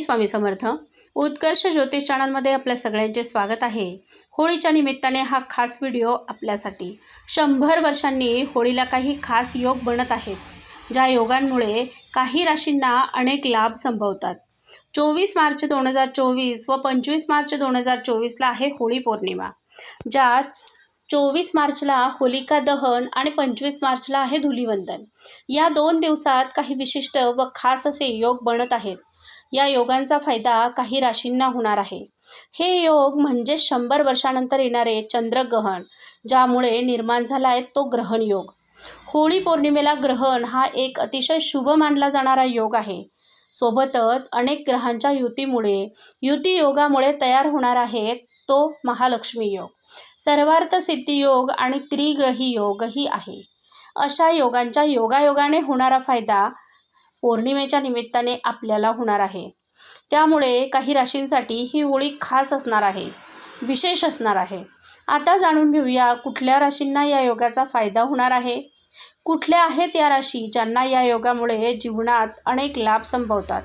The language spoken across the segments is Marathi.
स्वामी समर्थ उत्कर्ष ज्योतिष चॅनलमध्ये आपल्या सगळ्यांचे स्वागत आहे. होळीच्या निमित्ताने हा खास व्हिडिओ आपल्यासाठी. शंभर वर्षांनी होळीला काही खास योग बनत आहेत ज्या योगांमुळे काही राशींना अनेक लाभ संभवतात. चोवीस मार्च दोन हजार चोवीस व पंचवीस मार्च दोन हजार चोवीसला आहे होळी पौर्णिमा ज्यात चोवीस मार्चला होलिका दहन आणि पंचवीस मार्चला आहे धुलिवंदन. या दोन दिवसात काही विशिष्ट व खास असे योग बनत आहेत. या योगांचा फायदा काही राशींना होणार आहे. हे योग म्हणजे शंभर वर्षानंतर येणारे चंद्रग्रहण ज्यामुळे निर्माण झाला आहे तो ग्रहण योग होळी पौर्णिमेला ग्रहण हा एक अतिशय शुभ मानला जाणारा योग आहे. सोबतच अनेक ग्रहांच्या युतीमुळे युती योगामुळे तयार होणार आहे तो महालक्ष्मी योग. सर्वार्थ सिद्धी योग आणि त्रिग्रही योगही आहे. अशा योगांच्या योगायोगाने होणारा फायदा पौर्णिमेच्या निमित्ताने आपल्याला होणार आहे. त्यामुळे काही राशींसाठी ही होळी खास असणार आहे विशेष असणार आहे. आता जाणून घेऊया कुठल्या राशींना या योगाचा फायदा होणार आहे. कुठल्या आहेत या राशी ज्यांना या योगामुळे जीवनात अनेक लाभ संभवतात?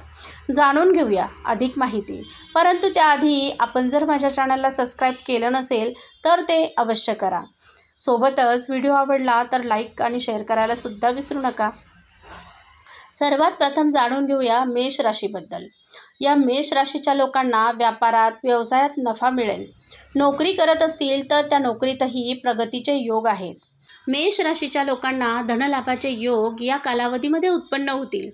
जाणून घेऊया अधिक माहिती. परंतु त्याआधी आपण जर माझ्या चॅनलला सबस्क्राईब केलं नसेल तर ते अवश्य करा. सोबतच व्हिडिओ आवडला तर लाईक आणि शेअर करायला सुद्धा विसरू नका. सर्वात प्रथम जाणून घेऊया मेष राशीबद्दल. या मेष राशीच्या लोकांना व्यापारात व्यवसायात नफा मिळेल. नोकरी करत असतील तर त्या नोकरीतही प्रगतीचे योग आहेत. मेष राशीच्या लोकांना धनलाभाचे योग या कालावधीमध्ये उत्पन्न होतील.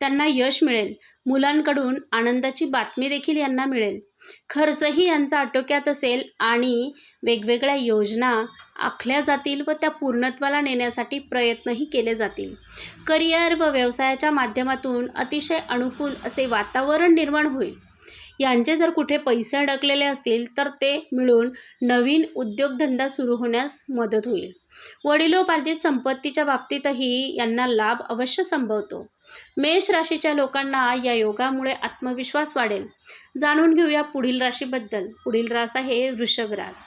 त्यांना यश मिळेल. मुलांकडून आनंदाची बातमी देखील यांना मिळेल. खर्चही यांचा आटोक्यात असेल आणि वेगवेगळ्या योजना आखल्या जातील व त्या पूर्णत्वाला नेण्यासाठी प्रयत्नही केले जातील. करिअर व व्यवसायाच्या माध्यमातून अतिशय अनुकूल असे वातावरण निर्माण होईल. यांचे जर कुठे पैसे अडकलेले असतील तर ते मिळून नवीन उद्योगधंदा सुरू होण्यास मदत होईल. वडिलोपार्जित संपत्तीच्या बाबतीतही यांना लाभ अवश्य संभवतो. मेष राशीच्या लोकांना या योगामुळे आत्मविश्वास वाढेल. जाणून घेऊया पुढील राशीबद्दल. पुढील रास आहे वृषभ रास.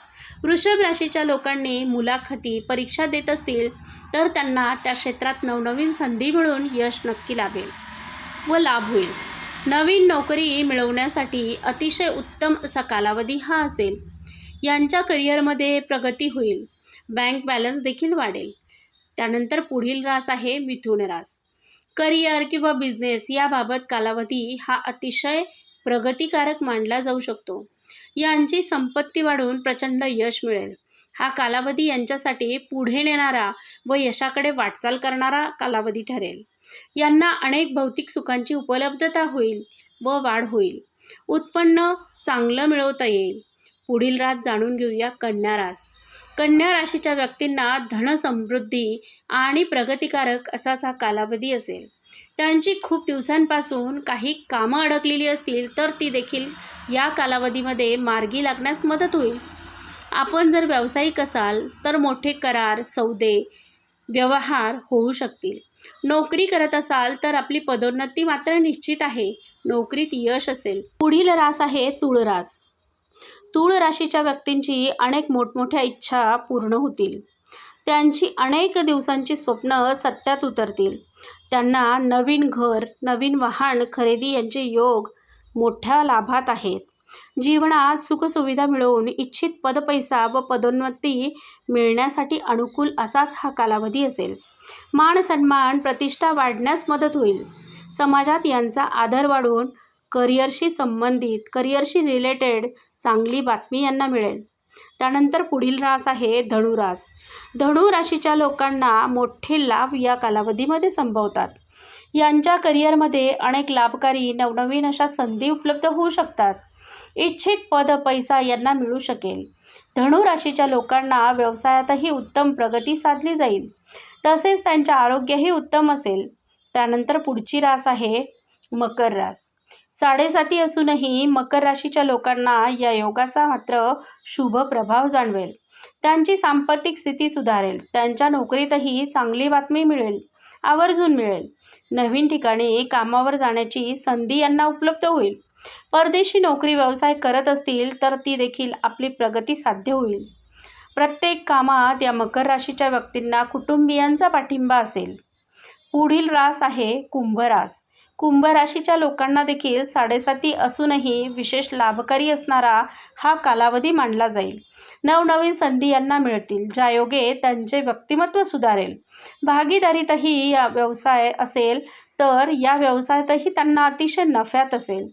वृषभ राशीच्या लोकांनी मुलाखती परीक्षा देत असतील तर त्यांना त्या क्षेत्रात नवनवीन संधी मिळून यश नक्की लाभेल व लाभ होईल. नवीन नोकरी मिळवण्यासाठी अतिशय उत्तम असा कालावधी हा असेल. यांच्या करिअरमध्ये प्रगती होईल. बँक बॅलन्स देखील वाढेल. त्यानंतर पुढील रास आहे मिथुन रास. करिअर किंवा बिझनेस याबाबत कालावधी हा अतिशय प्रगतिकारक मानला जाऊ शकतो. यांची संपत्ती वाढून प्रचंड यश मिळेल. हा कालावधी यांच्यासाठी पुढे नेणारा व यशाकडे वाटचाल करणारा कालावधी ठरेल. यांना अनेक भौतिक सुखांची उपलब्धता होईल व वाढ होईल. उत्पन्न चांगलं मिळवता येईल. पुढील रात जाणून घेऊया कन्या रास. कन्या राशीच्या व्यक्तींना धनसमृद्धी आणि प्रगतिकारक असाच हा कालावधी असेल. त्यांची खूप दिवसांपासून काही कामं अडकलेली असतील तर ती देखील या कालावधीमध्ये मार्गी लागण्यास मदत होईल. आपण जर व्यावसायिक असाल तर मोठे करार सौदे व्यवहार होऊ शकतील. नोकरी करत असाल तर आपली पदोन्नती मात्र निश्चित आहे. नोकरीत यश असेल. पुढील रास आहे तुळ रास. राशीच्या व्यक्तींची अनेक मोठमोठ्या इच्छा पूर्ण होतील. त्यांची अनेक दिवसांची स्वप्न सत्यात उतरतील. त्यांना नवीन घर नवीन वाहन खरेदी यांचे योग मोठ्या लाभात आहेत. जीवनात सुखसुविधा मिळवून इच्छित पदपैसा व पदोन्नती मिळण्यासाठी अनुकूल असाच हा कालावधी असेल. मान सन्मान प्रतिष्ठा वाढण्यास मदत होईल. समाजात यांचा आदर वाढून करिअरशी संबंधित करिअरशी रिलेटेड चांगली बातमी यांना मिळेल. त्यानंतर पुढील रास आहे धनुरास धनु राशीच्या लोकांना मोठे लाभ या कालावधीमध्ये संभवतात. यांच्या करिअरमध्ये अनेक लाभकारी नवनवीन अशा संधी उपलब्ध होऊ शकतात. इच्छित पद पैसा यांना मिळू शकेल. धनु राशीच्या लोकांना व्यवसायातही उत्तम प्रगती साधली जाईल. तसेच त्यांचे आरोग्यही उत्तम असेल. त्यानंतर पुढची रास आहे मकर रास. साडेसाती असूनही मकर राशीच्या लोकांना या योगाचा मात्र शुभ प्रभाव जाणवेल. त्यांची सांपत्तिक स्थिती सुधारेल. त्यांच्या नोकरीतही चांगली बातमी मिळेल. आवर्जून मिळेल. नवीन ठिकाणी कामावर जाण्याची संधी यांना उपलब्ध होईल. परदेशी नोकरी व्यवसाय करत असतील तर ती देखील आपली प्रगती साध्य होईल. प्रत्येक कामात या मकर राशीच्या व्यक्तींना कुटुंबियांचा पाठिंबा असेल. पुढील रास आहे कुंभ रास. कुंभ राशीच्या लोकांना देखील साडेसाती असूनही विशेष लाभकारी असणारा हा कालावधी मानला जाईल. नवनवीन संधी यांना मिळतील ज्यायोगे त्यांचे व्यक्तिमत्व सुधारेल. भागीदारीतही या व्यवसाय असेल तर या व्यवसायातही त्यांना अतिशय नफ्यात असेल.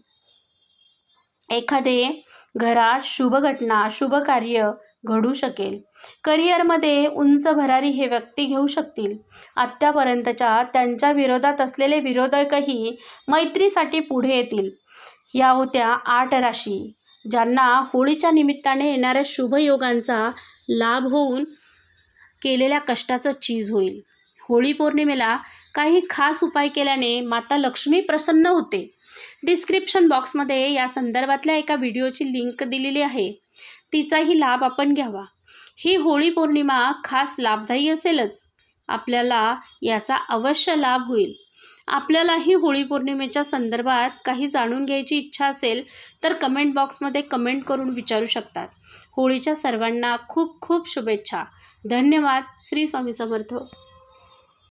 एखादे घरात शुभ घटना शुभ कार्य घडू शकेल. करिअरमध्ये उंच भरारी हे व्यक्ती घेऊ शकतील. आत्तापर्यंतच्या त्यांच्या विरोधात असलेले विरोधकही मैत्रीसाठी पुढे येतील. या होत्या आठ राशी ज्यांना होळीच्या निमित्ताने येणाऱ्या शुभयोगांचा लाभ होऊन केलेल्या कष्टाचं चीज होईल. होळी पौर्णिमेला काही खास उपाय केल्याने माता लक्ष्मी प्रसन्न होते. डिस्क्रिप्शन बॉक्समध्ये या संदर्भातल्या एका व्हिडिओची लिंक दिलेली आहे. तिचाही लाभ आपण घ्यावा. ही होळी पौर्णिमा खास लाभदायी असेलच. आपल्याला याचा अवश्य लाभ होईल. आपल्यालाही होळी पौर्णिमेच्या संदर्भात काही जाणून घ्यायची इच्छा असेल तर कमेंट बॉक्समध्ये कमेंट करून विचारू शकतात. होळीच्या सर्वांना खूप खूप शुभेच्छा. धन्यवाद. श्री स्वामी समर्थ.